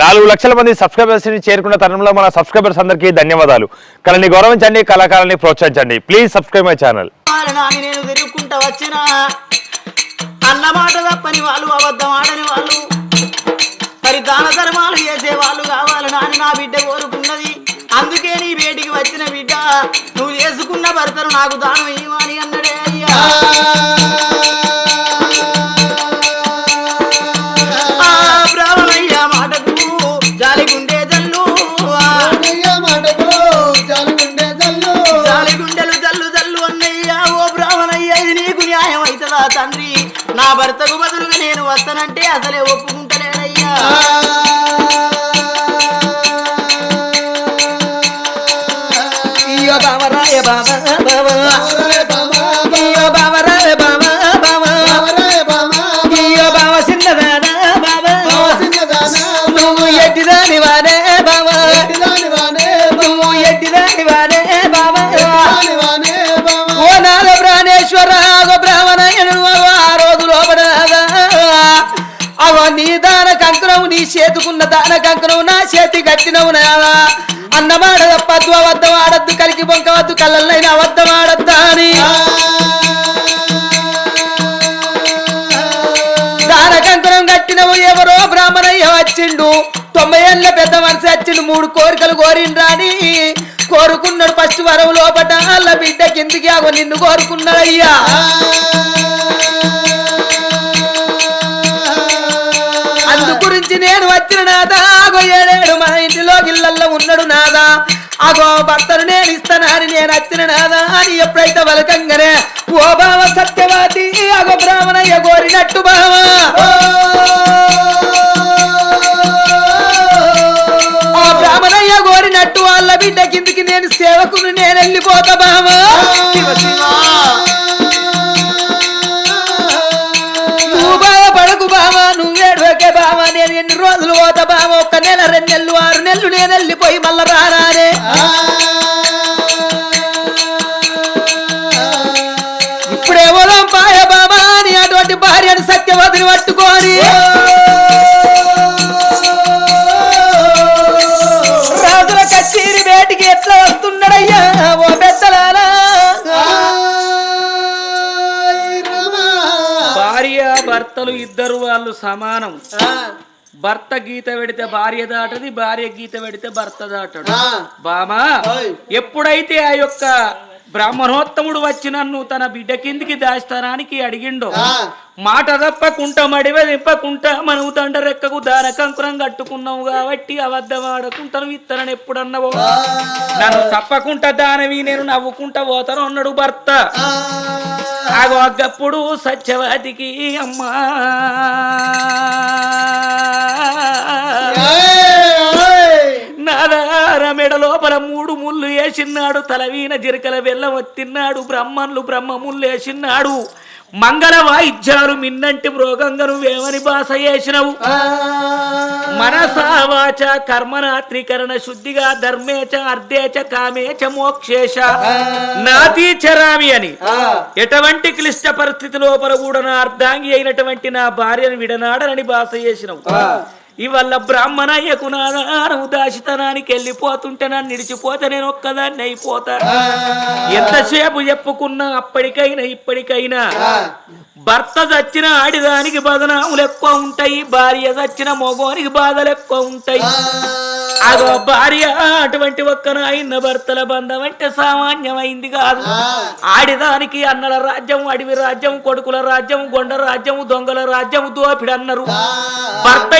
నాలుగు లక్షల మంది సబ్స్క్రైబర్స్ని చేరుకున్న తరుణంలో మన సబ్స్క్రైబర్స్ అందరికీ ధన్యవాదాలు. కళని గౌరవించండి కళాకారాన్ని ప్రోత్సహించండి. ప్లీజ్ సబ్స్క్రైబ్ మై ఛానల్ వాళ్ళ నేను తిరుగుకుంటా వచ్చిన. తప్పని వాళ్ళు అబద్ధం ఆడని వాళ్ళు. మరి దాన ధర్మాలు చేసే వాళ్ళు కావాలి. నాని నా బిడ్డ కోరుకున్నది. అందుకే నీ బేటికి వచ్చిన బిడ్డ. నువ్వు చేసుకున్న భర్తను నాకు దానం ఇవ్వాలి అన్నడే అయ్యా. భర్తకు బదులుగా నేను వస్తానంటే అసలే ఒప్పుకుంటలేనయ్యా అయ్యో బావరాయ బాబా బాబా నీ చేతుకున్న దాన కంకణం నా చేతి కట్టినవు అన్నమాడ అన్నమాట తప్పద్దు అబద్ధం ఆడద్దు కలికి బొంకవద్దు కళ్ళైన అబద్ధం ఆడద్దా అని. దాన కంకణం కట్టినవు ఎవరో బ్రాహ్మణయ్య వచ్చిండు. తొంభై ఏళ్ళ పెద్ద మనిషి వచ్చిండు మూడు కోరికలు కోరిండ్రాని కోరుకున్నాడు ఫస్ట్ వరం లోపట అల్ల బిడ్డ కిందికి ఆగో నిన్ను కోరుకున్నాడయ్యా. వచ్చిన నాదా? ఆగో ఏడేడు ఇంటిలో గిల్లల్లో ఉన్నాడు నాదా? అగో భర్తను నేను ఇస్తానని నేను వచ్చిన నాదా? అని ఎప్పుడైతే వలకంగానే ఓ బావ సత్యవాది అగో బ్రాహ్మణయ్య కోరినట్టు బావా. ఆ బ్రాహ్మణయ్య కోరినట్టు వాళ్ళ బిడ్డ కిందికి నేను సేవకుని నేను వెళ్ళిపోతా బావా. బాధపడకు బావా నువ్వేడుకే బావా నేను ఎన్ని రోజులు పోతా బావా ఒక్క నెల రెండు నెలలు ఆరు నెలలు నేను వెళ్ళిపోయి మళ్ళా రానానే ఇప్పుడేమో పాయ బావా అని అటువంటి భార్యను సత్యవతిని పట్టుకొని భర్త గీత పెడితే భార్య దాటది భార్య గీత పెడితే భర్త దాటడు. బామా? ఎప్పుడైతే ఆ యొక్క బ్రాహ్మణోత్తముడు వచ్చి నన్ను తన బిడ్డ కిందికి దాస్తానానికి అడిగిండో. మాట తప్పకుంటా మడివ తిప్పకుంటా మనం దండరెక్కకు దాన కంకురం కట్టుకున్నావు కాబట్టి అబద్ధం ఆడకుంటాను విత్తనని ఎప్పుడన్నావో. నన్ను తప్పకుండా దానవి నేను నవ్వుకుంటా పోతాను అన్నాడు భర్త. ఆగో అగ్గప్పుడు సత్యవతికి అమ్మా. వేసిన్నాడు తలవీన జిరకల బెల్లం తిన్నాడు బ్రహ్మన్లు బ్రహ్మ ముళ్ళు వేసిన్నాడు మంగళ వాయిద్యాలు మిన్నంటి మృగంగా నువ్వేమని భాష చేసినవు. మనసా వాచ కర్మనాత్రీకరణ శుద్ధిగా ధర్మేచ అర్ధేచ కామేచ మోక్షేశ. నాతీచరామి అని. ఎటువంటి క్లిష్ట పరిస్థితి లోపల కూడా నా అర్ధాంగి అయినటువంటి నా భార్యను విడనాడనని భాష చేసినవు. ఇవల్ల బ్రాహ్మణయ్యకు నాదానవు దాశితనానికి వెళ్ళిపోతుంటే నన్ను నిడిచిపోతే నేను ఒక్కదాన్ని అయిపోతా. ఎంతసేపు చెప్పుకున్నా అప్పటికైనా ఇప్పటికైనా. భర్త చచ్చిన ఆడిదానికి బదనాములు ఎక్కువ ఉంటాయి భార్య చచ్చిన మగోనికి బాధలు ఎక్కువ ఉంటాయి. అదో భార్య అటువంటి ఒక్క నాయన్న భర్తల బంధం అంటే సామాన్యమైంది కాదు. ఆడిదానికి అన్నల రాజ్యం అడవి రాజ్యం కొడుకుల రాజ్యం గొండ రాజ్యం దొంగల రాజ్యం దోపిడి అన్నారు భర్త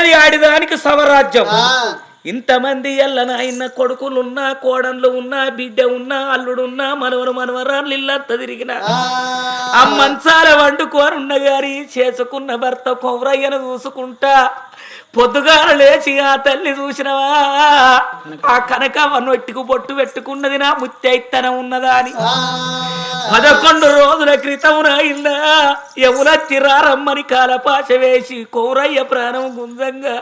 ఏరేది ఆడిదానికి సవరాజ్యం ఇంతమంది ఎల్లనాయన్న కొడుకులున్నా కోడన్లు ఉన్నా బిడ్డ ఉన్నా అల్లుడున్నా మనవరు మనవరాళ్ళు ఇల్లంతా తిరిగిన. ఆ. మంచాల వండుకోనున్న గారి చేసుకున్న భర్త కొవ్రయ్యను చూసుకుంటా. పొద్దుగాల లేచి ఆ తల్లి చూసినవా? ఆ కనకమ్మ నొట్టికు బొట్టు పెట్టుకున్నది నా ముత్తైత్తనం ఉన్నదా అని పదకొండు రోజుల క్రితం నాయిందా ఎవలచ్చి రారమ్మని కాలపాశ వేసి కౌరయ్య ప్రాణం గుంజంగా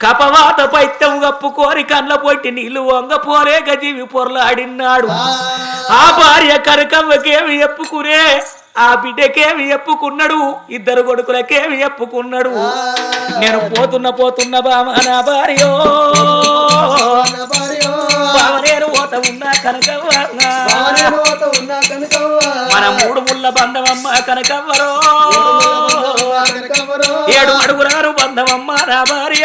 కపవాత పైత్యం కప్పుకోరి కళ్ళ పొట్టి నీళ్ళు వంగపోలేక జీవి పొరలాడినాడు ఆ భార్య కనకమ్మకేమి చెప్పుకునే ఆ బిడ్డకేమి చెప్పుకున్నాడు ఇద్దరు కొడుకులకేమి చెప్పుకున్నాడు నేను పోతున్న పోతున్న బామ నా భార్యో. ఉన్నా కనకవ్వ. మన మూడు ముళ్ళ బంధమమ్మ కనకవ్వరో. ఏడు అడుగురారు బంధమమ్మ నా భార్య.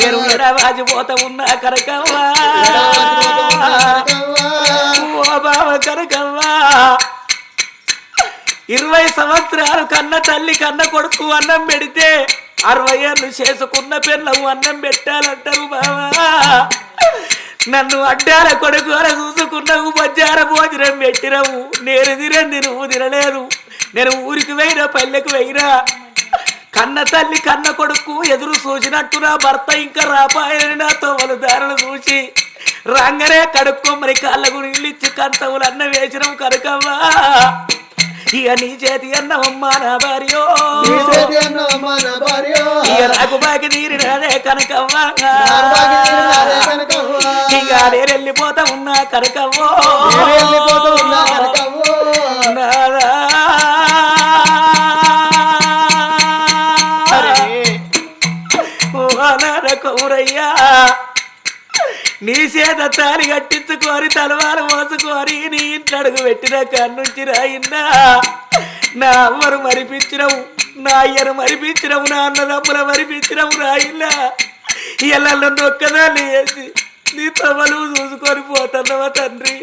నేను ఎడవాజి పోత ఉన్నా కనకవ్వ. బావ కనకవ్వ ఇరవై సంవత్సరాలు కన్న తల్లి కన్న కొడుకు అన్నం పెడితే అరవై ఏళ్ళు చేసుకున్న పిల్లవు అన్నం పెట్టాలంటారు బావా. నన్ను అడ్డాల కొడుకు అలా చూసుకున్నావు మధ్యాహ్న భోజనం పెట్టినవు. నేను తినంది నువ్వు తినలేదు. నేను ఊరికి పోయినా పల్లెకు పోయినా. కన్న తల్లి కన్న కొడుకు ఎదురు చూసినట్టు నా భర్త ఇంకా రాపాయని నా తోమలు దారులు చూసి రంగనే కడుక్కొమ్మరి కాళ్ళకు నీళ్ళు ఇచ్చి కంతవులు అన్న వేసినావు కనుకవ్వా ఇక నీ చేతి అన్నవమ్మా నా భార్యో. ఇక నాకు బాకి తీరినదే కనకవ్వా ఇక నేను వెళ్ళిపోతా ఉన్నా కనకవ్వో కౌరయ్యా నీ చేత తాలి కట్టించుకొని తలవారు మోసుకొని నీ ఇంట్లో అడుగు పెట్టిన కన్నుంచి రాయిన్నా నా అమ్మను మరిపించినవు నా అయ్యను మరిపించినవు నా అన్నదమ్ముల మరిపించినవు రాయిల్లా ఇళ్ళల్లో నొక్కదా లేదు వేసి నీ తమలు చూసుకొని పోతున్నావా తండ్రి?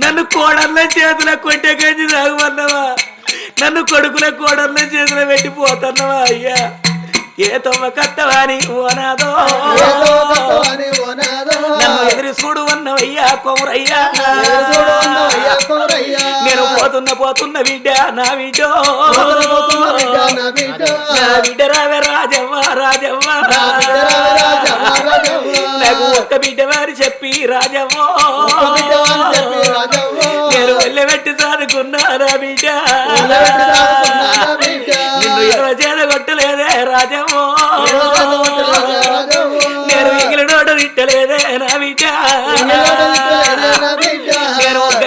నన్ను కోడళ్ళ చేతుల కొట్టే గంజి తాగుమన్నావా? నన్ను కొడుకుల కోడళ్ళ చేతుల పెట్టి పోతున్నావా అయ్యా? ఏ తొమ్మ కత్తవాని ఓనాదో నన్ను ఎదురు చూడు అన్నవయ్యా కౌరయ్యా నేను పోతున్న పోతున్న బిడ్డ నా బిడ్డో. నా బిడ్డ. రావే రాజవ్వ రాజవ్వ. నాకు ఒక్క బిడ్డ వారి చెప్పి రాజవ్వ. నేను వెళ్ళబెట్టి చదువుకున్నా నా బిడ్డ. నేను ఒక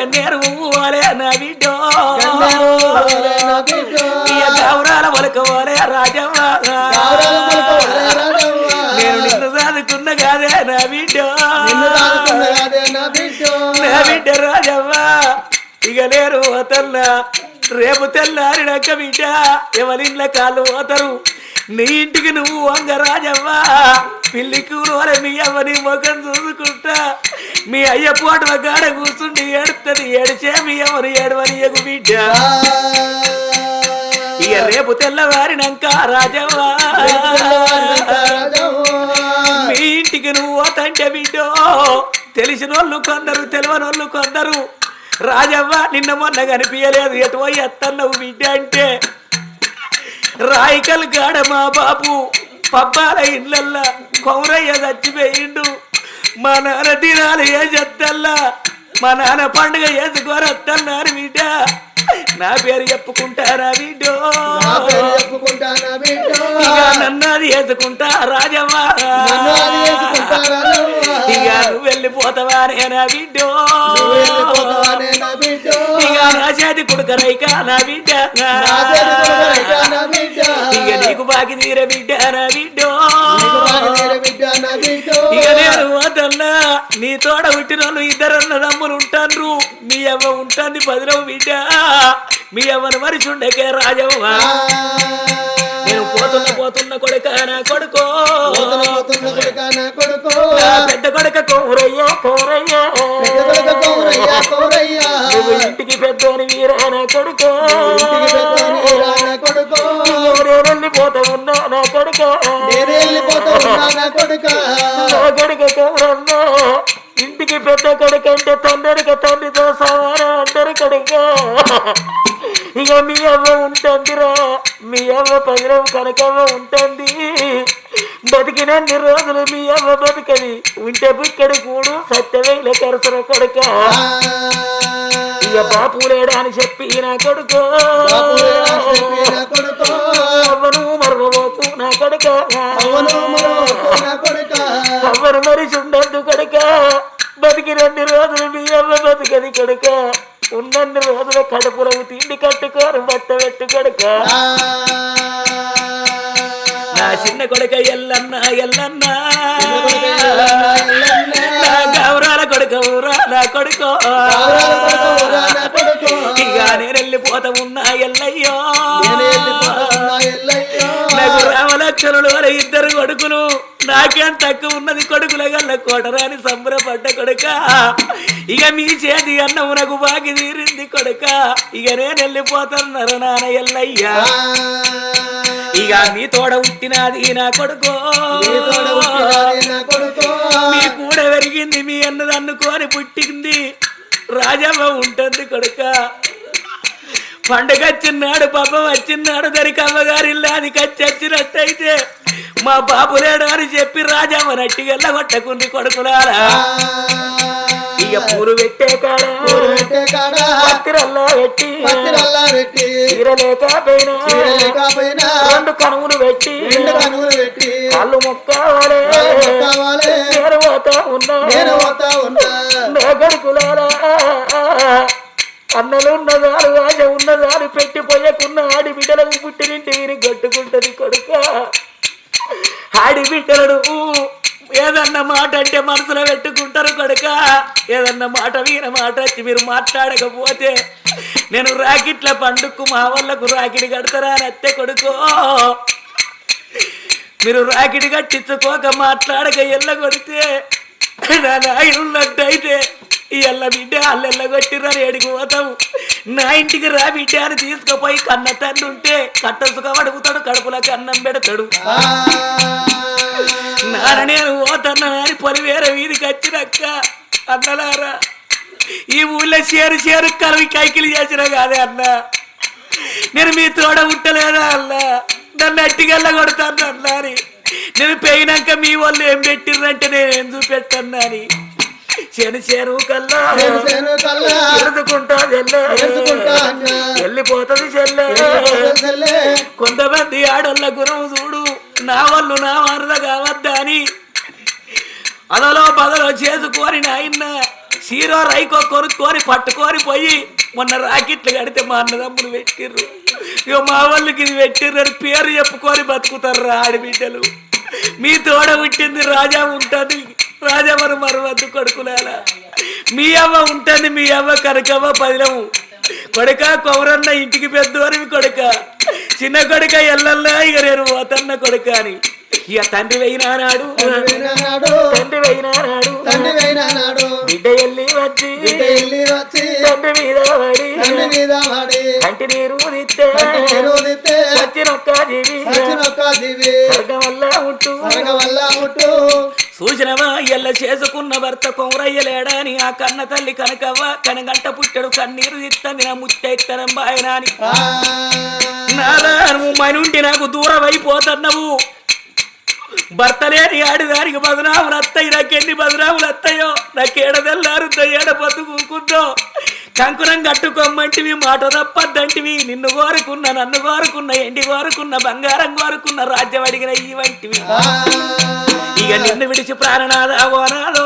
బిడ్డ ఇక గౌరాల రాజవ్వ నేను నిన్ను కాదే నా బిడ్డ నా బిడ్డ రాజవ్వ ఇక లేరు రేపు తెల్లారినాక బిడ్డ ఎవరిండ్ల కాళ్ళు పోతారు. నీ ఇంటికి నువ్వు వంగ రాజవ్వ? పిల్లి కూర మీ అవ్వ ముఖం చూసుకుంటా. మీ అయ్య పోటల కాడ కూర్చుండి ఏడుతుంది ఏడిచే మీ అమ్మని ఏడవని ఎగు బిడ్డ. ఇక రేపు తెల్లవారినాక రాజవ్వా? మీ ఇంటికి నువ్వు తండ్రి బిడ్డో తెలిసినోళ్ళు కొందరు తెలియనోళ్ళు కొందరు. రాజవ్వ నిన్న మొన్న కనిపించలేదు ఎటువై ఎత్తన్నావు అత్తన్నవు బిడ్డ అంటే. రాయికల్ గాడ మా బాబు. పబ్బాల ఇళ్ళల్లా కౌరయ్య చచ్చిపోయిండు. మా నాన్న దినాలు ఏ చెత్తల్లా? మా నాన్న పండుగ చేసుకోరత్తన్నారు బిడ్డ. నా పేరు చెప్పుకుంటారా ఇక నన్నది వేసుకుంటా రాజవ్వ. ఇక నువ్వు వెళ్ళిపోతావా నేనా బిడ్డో ఇక నా చేతి కుడుకరైక నా బిడ్డ ఇక నీకు బాకి తీర బిడ్డ నా బిడ్డో ఇక నేను వదన్నా నీ తోడ పుట్టిన వాళ్ళు ఇద్దరన్న తమ్ములు ఉంటాన్రు. మీ అవ్వ ఉంటుంది పదిలవు బిడ్డ. మీ అవ్వను మరిచి ఉండకే రాజవ్వ నేను పోతున్న పోతున్న కొడుక నా కొడుకో. పెద్ద కొడుక కోరయ్యో కోరయ్యో. నువ్వు ఇంటికి పెద్దోని వీరా నా కొడుకో. నేనెళ్ళి పోతా ఉన్నా నా కొడుక. కొడుక? ఇంటికి పెద్ద కొడుక అంటే తండ్రికి తండ్రితో సమానం అందరి కొడుక? ఇక మీ అవ్వ ఉంటుందిరా. మీ అవ్వ పదిరం కనకవ్వ ఉంటుంది. బతికినన్ని రోజులు మీ అవ్వ బతికది. ఉంటే బుక్కడి కూడు సత్యవేల కరసన కొడుక? ఇక బాపు లేడా అని చెప్పి నా కొడుకు. కొడుక. అవ్వను మరిచి ఉండద్దు కొడుక. బతికి రెండు రోజులు మీ అవ్వ బతికది కొడుక. ఉన్నన్ని రోజుల కడుపులకు తిండి కట్టుకోరు బట్ట పెట్టు కొడుక. నా చిన్న కొడుక ఎల్లన్న ఎల్లన్న. గౌరాల కొడుక ఊరా నా కొడుకో. ఇక నేను వెళ్ళిపోతా ఉన్నా ఎల్లయ్యో. వాళ్ళ ఇద్దరు కొడుకులు. నాకేం తక్కువ ఉన్నది కొడుకుల గల్ల కోటరాని సంబరపడ్డ కొడుక. ఇక మీ చేతి అన్నమునకు బాకి తీరింది కొడుక. ఇక నేను వెళ్ళిపోతాను నాన్న ఎల్లయ్యా. ఇక మీ తోడ ఉట్టినది నా కొడుకో. మీ కూడా పెరిగింది మీ అన్నది అనుకోని పుట్టింది రాజమ్మ ఉంటుంది కొడుక. పండగ వచ్చినాడు పాప వచ్చినాడు దరికి అమ్మగారి అది కచ్చి వచ్చినట్టయితే మా బాబు లేడు అని చెప్పి రాజమ్మ నట్టిగల్ల కొట్టకుంది కొడుకులారా. ఇక పూలు పెట్టే కాడ పెట్టి చీరలేకపోయినా రెండు కనువులు పెట్టి కళ్ళు ముక్కావాలే నేను పోతా ఉన్నా నా కొడుకులారా అన్నలు ఉన్నదారు రాజ ఉన్నదారు పెట్టి పోయకున్న ఆడి బిడ్డలకు పుట్టినింటి వీరి గట్టుకుంటది కొడుక. ఆడి బిడ్డలను ఏదన్న మాట అంటే మనసులో పెట్టుకుంటారు కొడుక. ఏదన్న మాట వీన మాట వచ్చి మీరు మాట్లాడకపోతే నేను రాకెట్ల పండుగకు మా వాళ్ళకు రాకెట్ కడతారా అని అత్తే కొడుకో. మీరు రాకెట్ కట్టించుకోక మాట్లాడక ఎల్ల కొడితే నా నాయనున్నట్టయితే ఈ ఎల్ల బిడ్డ అల్లెల్ల కొట్టిర్రని ఏడికి పోతావు. నా ఇంటికి రా బిడ్డ అని తీసుకుపోయి కన్న తండ్రి ఉంటే కట్టసుక అడుగుతాడు కడుపులో కన్నం పెడతాడు. నాన్న నేను పోతన్నా అని పనివేర వీధికి వచ్చినక్క అన్నలారా. ఈ ఊళ్ళో చేరు చేరు కలివి కైకిలి చేసిన కాదే అన్న. నేను మీ తోడ ఉంటలేదా అన్న. నన్ను అట్టిగల్ల కొడతాను అన్న అని. నేను పోయినాక మీ వాళ్ళు ఏం పెట్టిర్రంటే నేను ఏం చూపెట్టన్నా అని. చెను చెరువు కల్లా వెళ్ళిపోతుంది చెల్లె. కొంతమంది ఆడోళ్ళ గురం చూడు నా వాళ్ళు నా వరద కావద్దా అని. అదలో బదలో చేసుకొని నాయన్న చీరో రైకో కొనుక్కొని పట్టుకొని పోయి మొన్న రాకెట్లు కడితే మా అన్నదమ్ములు పెట్టిర్రు. ఇక మా వాళ్ళకి ఇది పెట్టిర్రు అని పేరు చెప్పుకొని బతుకుతారు రా ఆడబిడ్డలు. మీ తోడ పుట్టింది రాజా ఉంటుంది. రాజా మరి మరవద్దు కొడుకులాల మీ అవ్వ ఉంటుంది మీ అవ్వ కనకవ్వ పదిలము కొడుక కొవరన్న ఇంటికి పెద్దవారి కొడుక. చిన్న కొడుక ఎల్లల్లా ఇక నేను పోతన్న కొడుక అని. ఇక తండ్రి పోయినాడు తండ్రి పోయినాడు బిడ్డ వెళ్ళి వచ్చి. తండ్రి మీద పడి. కంటి నీరు నిత్తే వచ్చినొక్క జీవి. స్వర్గం వల్ల ఉంటూ. సూచనవా ఎల్ల చేసుకున్న భర్త కొమరయ్య లేడని ఆ కన్న తల్లి కనకవ్వ కనగంట పుట్టడు కన్నీరు ఇత్తంది నా ముత్తైత్తనం బాయనాని నాదా నువ్వు మనుండి నాకు దూరం అయిపోతున్నావు భర్త లేని ఆడిదానికి బదనాములు అత్తయ్య నాకెన్ని బదనాములు అత్తయ్యో? నాకేడదెల్లారుతో ఏడ బతుకుందో కంకురం కట్టుకోమ్మంటివి మాట తప్పద్దంటివి. నిన్ను కోరుకున్న నన్ను కోరుకున్న ఎండి కోరుకున్న బంగారం కోరుకున్న రాజ్యం అడిగిన ఈ వంటివి. ఇక నిన్ను విడిచి ప్రాణనాథా ఓనాదో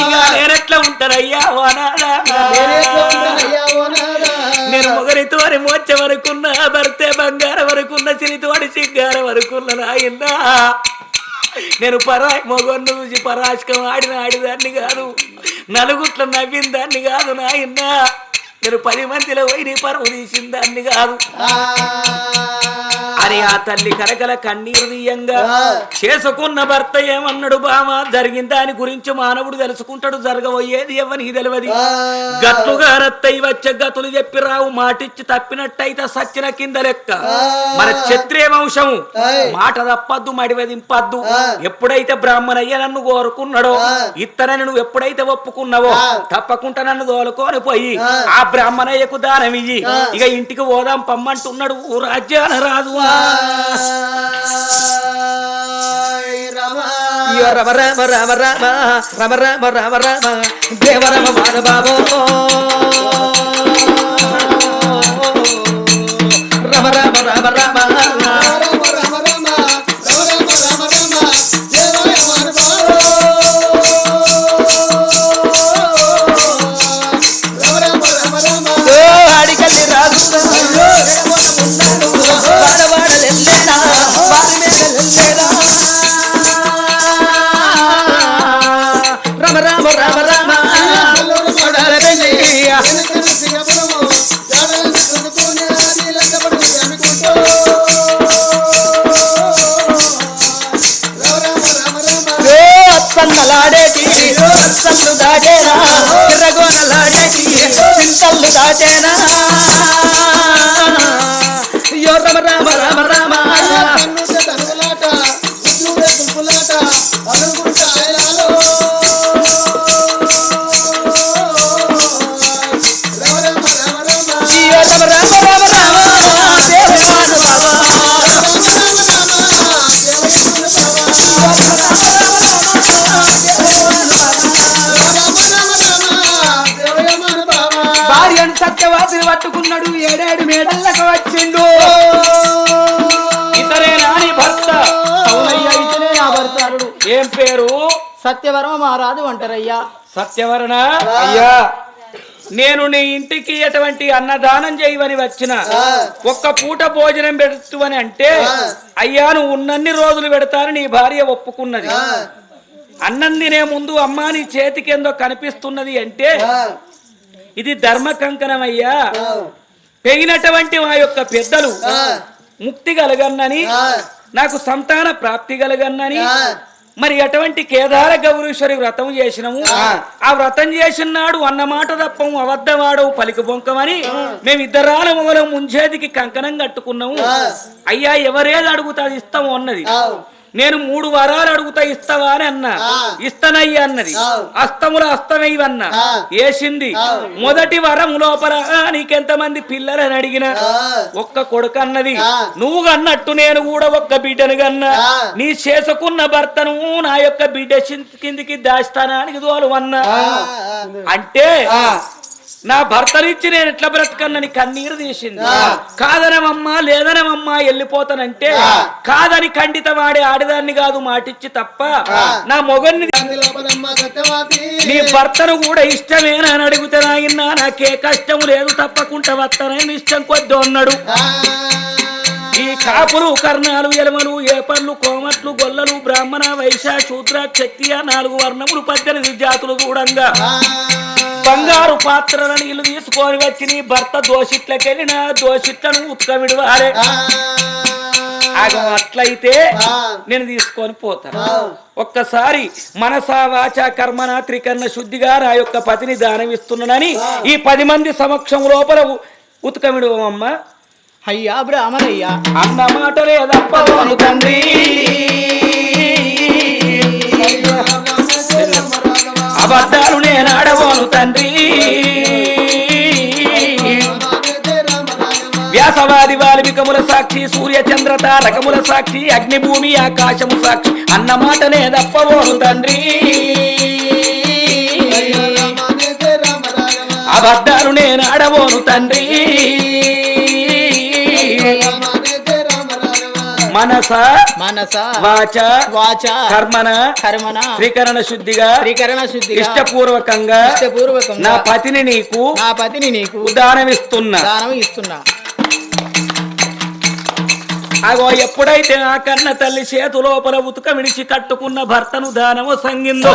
ఇక నేనెట్లా ఉంటానయ్యా ఓనాదా మొగరితోని మోచ వరకున్న భర్తే బంగారం వరకున్న చిరితోడి సింగారం వరకున్న నాయన్నా నేను పరాయి మొగన్ను చూసి పరాశకం ఆడిన ఆడిదాన్ని కాదు నలుగుట్ల నవ్విన దాన్ని కాదు నాయన్నా నేను పది మందిలో పోయి నీ పరువు తీసిన దాన్ని కాదు. అని ఆ తల్లి కరకల కన్నీరు తీయంగా చేసుకున్న భర్త ఏమన్నాడు బామ జరిగిన దాని గురించి మానవుడు తెలుసుకుంటాడు జరగబోయేది ఎవరికి తెలియదు గట్లుగా రత్తయి వచ్చే గతులు చెప్పి రావు మాటిచ్చి తప్పినట్టయితే సచ్చిన కింద లెక్క. మన క్షత్రియ వంశము మాట తప్పద్దు మడివదింపద్దు ఎప్పుడైతే బ్రాహ్మణయ్య నన్ను కోరుకున్నాడో ఇత్తనని నువ్వు ఎప్పుడైతే ఒప్పుకున్నావో తప్పకుండా నన్ను తోలుకొని పోయి ఆ. బ్రాహ్మణయ్యకు దానం ఇయ్యి. ఇక ఇంటికి పోదాం పమ్మంటున్నాడు రాజ్యాన రాదు రమ. రామ రామ రామ రమ రామ రామ రామ దేవ రమ మాధబాబో సత్యవరమ మహారాజు అంటారయ్యా సత్యవరణ? అయ్యా. నేను నీ ఇంటికి ఎటువంటి అన్నదానం చేయవని వచ్చిన ఒక్క పూట భోజనం పెడుతువని అంటే అయ్యా నువ్వు ఉన్నన్ని రోజులు పెడతాను నీ భార్య ఒప్పుకున్నది. అన్నం తినే ముందు అమ్మా నీ చేతికి ఏందో కనిపిస్తున్నది అంటే ఇది ధర్మ కంకణం అయ్యా. పెగినటువంటి మా యొక్క పెద్దలు ముక్తి కలగన్నని నాకు సంతాన ప్రాప్తి కలగన్నని మరి అటువంటి కేదార గౌరీశ్వరి వ్రతం చేసినాము. ఆ. వ్రతం చేసిన నాడు అన్న మాట తప్పము అబద్ధమాడవు పలికి బొంకమని మేమిద్దరాల మొగలం ముంచేతికి కంకణం కట్టుకున్నాము. అయ్యా ఎవరేది అడుగుతా ఇస్తాము అన్నది. నేను మూడు వరాలు అడుగుతా ఇస్తావా అని అన్నా. ఇస్తానయ్యా అన్నది. అస్తముల అస్తమయ్యవన్నా వేసింది మొదటి వరం లోపల "ఆ, నీకెంత మంది పిల్లలని అడిగిన? ఒక్క కొడుకు అన్నది. నువ్వు కన్నట్టు నేను కూడా ఒక్క బిడ్డను కన్నా. నీ చేసుకున్న భర్తను నా యొక్క బిడ్డ కిందికి దాస్తానానికి దోలు అన్నా అంటే నా భర్తనిచ్చి నేను ఎట్లా బ్రతకన్నని కన్నీరు తీసింది. కాదనమమ్మా లేదనమమ్మా వెళ్ళిపోతానంటే కాదని ఖండిత వాడే ఆడదాన్ని కాదు మాటిచ్చి తప్ప నా మొగన్ని నీ భర్తను కూడా ఇష్టమేనా అని అడిగితే నాయనా నాకే కష్టం లేదు తప్పకుండా వస్తానని ఇష్టం కొద్ది ఉన్నాడు ఈ కాపులు కర్ణాలు ఎలమలు ఏపళ్ళు కోమట్లు గొల్లలు బ్రాహ్మణ వైశ్య శూద్ర క్షత్రియ నాలుగు వర్ణములు పద్దెనిమిది జాతులు కూడంగా బంగారు పాత్రల నీళ్ళు తీసుకొని వచ్చి నీ భర్త దోషిట్లకెళ్ళి నా దోషిట్లను ఉత్తమిడు వారే అట్లయితే నేను తీసుకొని పోతాను. ఒక్కసారి మనసా వాచ కర్మన త్రికర్ణ శుద్ధిగా నా యొక్క పతిని దానం ఇస్తున్నానని ఈ పది మంది సమక్షం లోపల ఉతకమిడు అమ్మ అయ్యా బ్రాహ్మణయ్యా. అన్న మాట లేదప్పవను తండ్రి. అబద్ధాలు నేను ఆడవోను తండ్రి. వ్యాసవాది వాల్మికముల సాక్షి సూర్య చంద్ర తారకముల సాక్షి అగ్ని భూమి ఆకాశము సాక్షి. అన్న మాటనే తప్పవోను తండ్రి. అబద్ధాలు నేను ఆడవోను తండ్రి. మనస మనస వాచ వాచ కర్మన కర్మన త్రికరణ శుద్ధిగా త్రికరణ శుద్ధిగా ఇష్టపూర్వకంగా ఇష్టపూర్వకంగా నా పతిని నీకు నా పతిని నీకు ఉదానమిస్తున్నా దానం ఇస్తున్నా అగో ఎప్పుడైతే ఆ కన్న తల్లి చేతు లోపల ఉతుక విడిచి కట్టుకున్న భర్తను దానము సంగిందో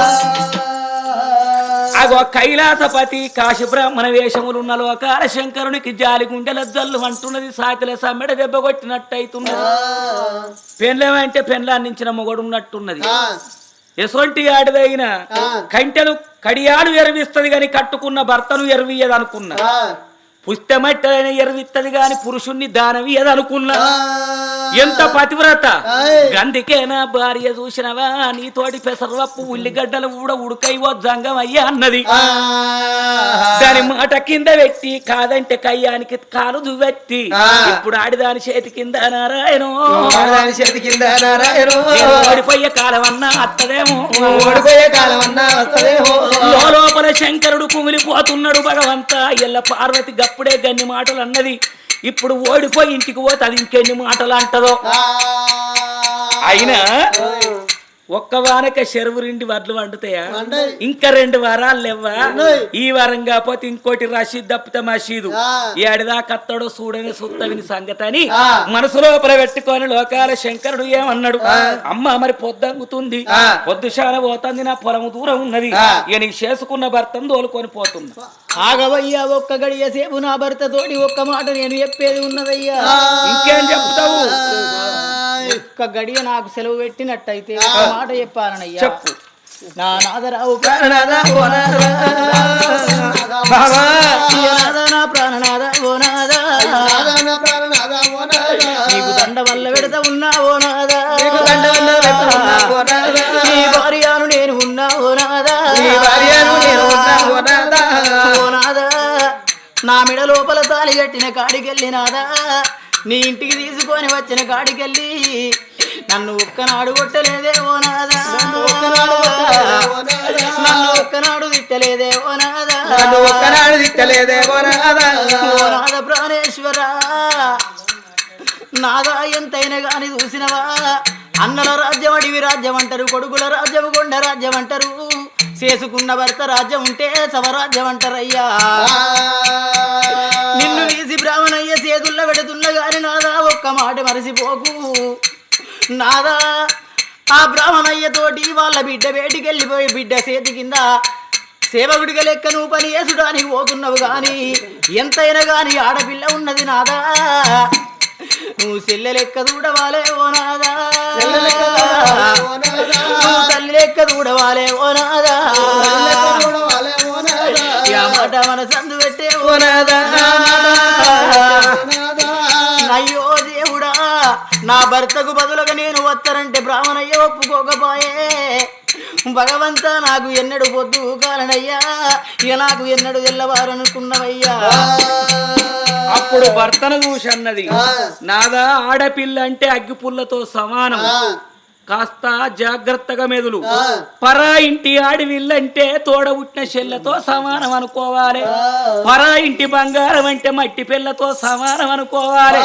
అగో కైలాసపతి కాశీ బ్రాహ్మణ వేషములున్న లోకాల శంకరునికి జాలి గుండెల జల్లు అంటున్నది సాకిల సమ్మెడ దెబ్బ కొట్టినట్టయితున్నది. పెండ్లమంటే పెండ్లాన్నించిన మొగడు ఉన్నట్టున్నది ఎసొంటి ఆడిదైన కంటెను కడియాలు ఎరవిస్తది గాని కట్టుకున్న భర్తను ఎరవియదు పుస్తమట్టైన ఎరవిత్తది గాని పురుషుణ్ణి దానవియదు అనుకున్నా ఎంత పతివ్రత? గందుకే నా భార్య చూసినవా? నీతోటి పెసరవప్పు ఉల్లిగడ్డలు కూడా ఉడకైవో జంగం అయ్యా అన్నది. దాని మాట కింద పెట్టి కాదంటే కయ్యానికి కాలు దువ్వెత్తి. ఇప్పుడు ఆడిదాని చేతి కింద నారాయణో. చేతి కింద నారాయణ. ఓడిపోయే కాలం అన్నా అత్తదేమో ఓడిపోయే కాలం అన్నా వస్తదేమో లోపల శంకరుడు కుమిలిపోతున్నాడు భగవంత. ఎల్ల పార్వతి గప్పుడే గన్ని మాటలు అన్నది ఇప్పుడు ఓడిపోయి ఇంటికి పోతే అది ఇంకెన్ని మాటలు అంటదో? అయినా ఒక్క వారక చెరువు రెండు వడ్లు వండుతాయా. ఇంకా రెండు వారాలు లేవా. ఈ వారం కాకపోతే ఇంకోటి రషీద్ తప్పితే మసీదు. ఏడిదాకా అత్తడో చూడని సుత్తవిని సంగతి అని మనసు లోపల పెట్టుకొని లోకాల శంకరుడు ఏమన్నాడు? అమ్మ మరి పొద్దంగుతుంది. పొద్దు శాల పోతుంది నా పొలము దూరం ఉన్నది. ఇక నీకు చేసుకున్న భర్తను తోలుకొని పోతున్నా ఆగవయ్యా ఒక్క గడియ సేపు నా భర్త తోటి ఒక్క మాట నేను చెప్పేది ఉన్నదయ్యా. ఇంకేం చెప్తావు? ఒక్క గడియ నాకు సెలవు పెట్టినట్టయితే మాట చెప్పాలనయ్యా చెప్పు నా నాదరావు ప్రాణనాథ ఓ నాథ. బాబా ప్రాణనాథ నా ప్రాణనాథ ఓ నాద నాదన ప్రాణనాద ఓ నాద. నీకు దండ వల్ల పెడతా ఉన్నా ఓ నాథ. నీ భార్యను నేను ఉన్నా ఓ నాద నీ ఓ నాథ. మెడ లోపల తాలి కట్టిన కాడికెళ్ళి నాదా నీ ఇంటికి తీసుకొని వచ్చిన కాడికెళ్ళి నన్ను ఒక్కనాడు కొట్టలేదే ఓ నాదా నాదా. నన్ను ఒక్కనాడు తిట్టలేదే ఓ నాదా? నన్ను ఒక్కనాడు తిట్టలేదే ఓ నాద ప్రాణేశ్వర నాదా ఎంతైనా గాని చూసినవా? అన్నల రాజ్యం అడివి రాజ్యం అంటారు కొడుకుల రాజ్యం కొండ రాజ్యం అంటారు. చేసుకున్న భర్త రాజ్యం ఉంటే సమరాజ్యం అంటారయ్యా. నిన్ను తీసి బ్రాహ్మణయ్య చేతుల్లో పెడుతున్నా గాని నాదా ఒక్క మాట మరసిపోకు. నాదా ఆ బ్రాహ్మణయ్యతోటి వాళ్ళ బిడ్డ బయటికి వెళ్ళిపోయి బిడ్డ చేతి కింద సేవకుడిగా లెక్క నువ్వు పని చేసుడానికి పోతున్నావు గాని ఎంతైనా గాని ఆడపిల్ల ఉన్నది నాదా నువ్వు చెల్లె లెక్క చూడవాలే ఓ నాదా ఓ నాదా. నువ్వు తల్లి లెక్క చూడవాలే ఓ నాదా చూడవాలే ఓ నాదా. యా మాట మన సందు పెట్టే ఓ ఓ నాథ. నాదా. నా భర్తకు బదులుగా నేను వస్తానంటే బ్రాహ్మణయ్య ఒప్పుకోకపోయే. భగవంత నాకు ఎన్నడు పొద్దు కాలనయ్యా. ఇక నాకు ఎన్నడు తెల్లవారనుకున్నవయ్యా. అప్పుడు భర్తను చూసి అన్నది నాదా ఆడపిల్ల అంటే అగ్గిపుల్లతో సమానం. కాస్త జాగ్రత్తగా మెదులు. పరా ఇంటి ఆడివిల్లంటే తోడ పుట్టిన చెల్లెతో సమానం అనుకోవాలి. పరా ఇంటి బంగారం అంటే మట్టి పిల్లతో సమానం అనుకోవాలి.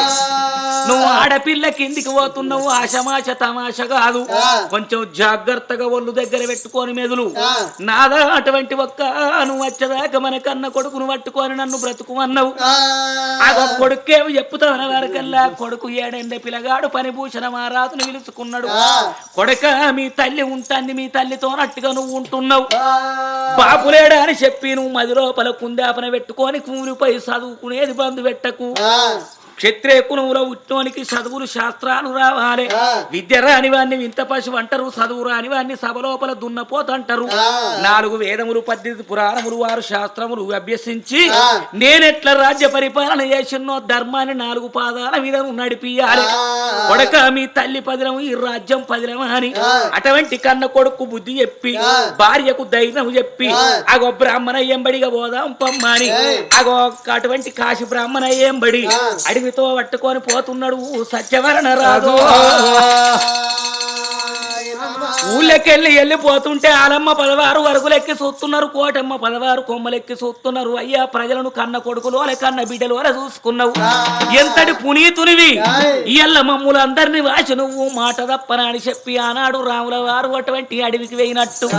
నువ్వు ఆడపిల్ల కిందికి పోతున్నావు ఆశమాష తమాష కాదు. కొంచెం జాగ్రత్తగా ఒళ్ళు దగ్గర పెట్టుకొని మెదులు. నాదా అటువంటి ఒక్క నువ్వు వచ్చేదాకా మన కన్న కొడుకును పట్టుకొని నన్ను బ్రతుకుమన్నావు. ఆ. కొడుకేమో చెప్పుతావు వరకల్లా. కొడుకు ఏడెండ పిల్లగాడు పనిభూషణ మారాతును పిలుచుకున్నాడు. కొడుక మీ తల్లి ఉంటుంది మీ తల్లితో నట్టుగా నువ్వు ఉంటున్నావు. బాపులేడా అని చెప్పి నువ్వు మది లోపల కుందాపన పెట్టుకొని కూలిపోయి చదువుకునేది బంధు పెట్టకు. క్షత్రియ కులములో ఉట్నోనికి చదువులు శాస్త్రాలు రావాలి విద్య రాని వాడిని వింత పశువు అంటారు చదువు రాని వాడిని సభ లోపల దున్నపోతంటారు. నాలుగు వేదములు పద్దెనిమిది పురాణములు వారు శాస్త్రములు అభ్యసించి నేనెట్లా రాజ్య పరిపాలన చేసినో ధర్మాన్ని నాలుగు పాదాల మీద నడిపియాలి. కొడక మీ తల్లి పదిలము ఈ రాజ్యం పదిలము అని అటువంటి కన్న కొడుకు బుద్ధి చెప్పి భార్యకు ధైర్యం చెప్పి అగో బ్రాహ్మణ ఎంబడిగా పోదాం పమ్మని అగో అటువంటి కాశీ బ్రాహ్మణ ఎంబడి అడవితో పట్టుకొని పోతున్నాడు? సత్యవరణ రాదు ఊళ్ళకెళ్ళి వెళ్ళిపోతుంటే ఆలమ్మ పదవారు వరకులెక్కి చూస్తున్నారు కోటమ్మ పదవారు కొమ్మలెక్కి చూస్తున్నారు అయ్యా ప్రజలను కన్న కొడుకులు అలా కన్న బిడ్డలు అలా చూసుకున్నావు. ఎంతటి పునీతునివి? ఇయ్యల్ల మమ్ములు అందరిని వాసి నువ్వు మాట తప్పనా అని చెప్పి ఆనాడు రాముల వారు అటువంటి అడవికి వేయినట్టు.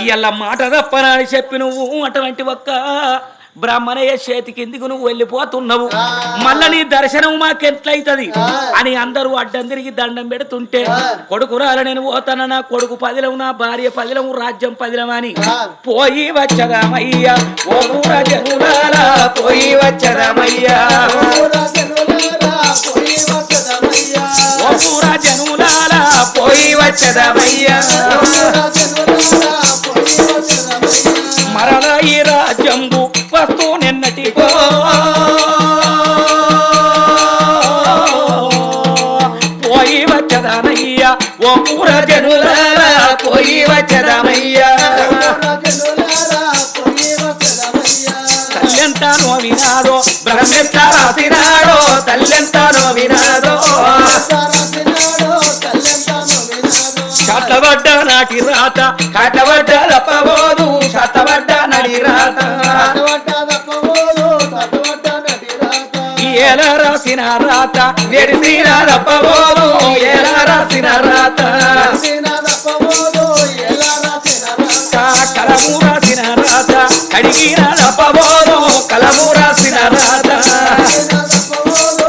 ఇయ్యల్ల మాట తప్పనా అని చెప్పి నువ్వు అటువంటి ఒక్క బ్రాహ్మణయ్య చేతి కిందికి నువ్వు వెళ్ళిపోతున్నావు? మళ్ళా నీ దర్శనం మాకెట్లయితది? అని అందరూ అడ్డం తిరిగి దండం పెడుతుంటే కొడుకు రాల నేను పోతాన? నా కొడుకు పదిలం నా భార్య పదిలం రాజ్యం పదిలం అని. పోయి వచ్చదామయ్యా పోయి వచ్చదామయ్యా పోయి వచ్చదామయ్యా. మరల వచ్చదామయ్యా ఊరా జనులారా బ్రహ్మెంత రాసినాడో తల్లెంతానో వినాదో. వినాడో. కట్టబడ్డ నాటి రాత కట్టబడ్డ తప్పబోదు చట్టబడ్డ నడి రాత. సతవడ్డ రాసిన రాత వెరిసిన తప్పబోదు ఎలా రాసిన రాత రాసిన తప్పబోదు, కలము రాసిన రాత కడిగిన తప్పబోదు కలము రాసిన రాత రాసిన తప్పబోదు,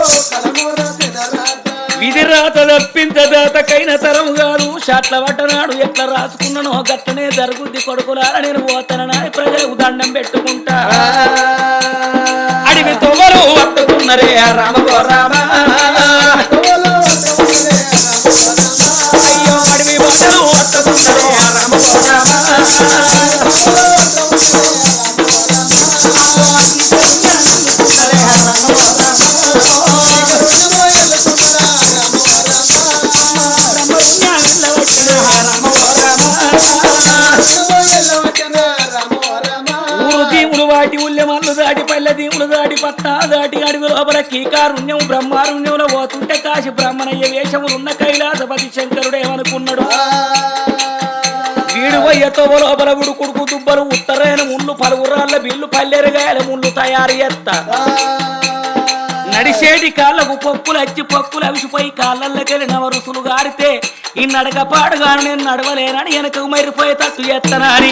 విధి రాత తప్పించదాతకైన తరం కాదు షాట్ల పట్టనాడు ఎట్లా రాసుకున్నానో గట్టనే జరుగుద్ది కొడుకులారా నేను. పోతానని ప్రజలకు దండం పెట్టుకుంటా. అడివి తొగలు పట్టుకున్నరే రామగో రామ. తోలు తోలే అయ్యో అడవి బొట్టలు పట్టుకున్నరే రామగో రామ. కారుణ్యం బ్రహ్మారుణ్యంలో పోతుంటే కాశీ బ్రహ్మణయ్య వేషములున్న కైలాసపతి శంకరుడే వీడు వయ్యతో కొడుకు దుబ్బలు ఉత్తరైన ముళ్ళు పలుగురాళ్ళ బిల్లు పల్లెరగాయల ముళ్ళు తయారు చేస్తా. నడిసేటి కాళ్ళకు పప్పులు అచ్చి పప్పులు అవిసిపోయి కాళ్ళల్లోకెళ్ళి నవరుసులు గారితే ఈ నడక పాడుగాను నేను నడవలేనని వెనక మరిపోయేటట్టు చేస్తానని.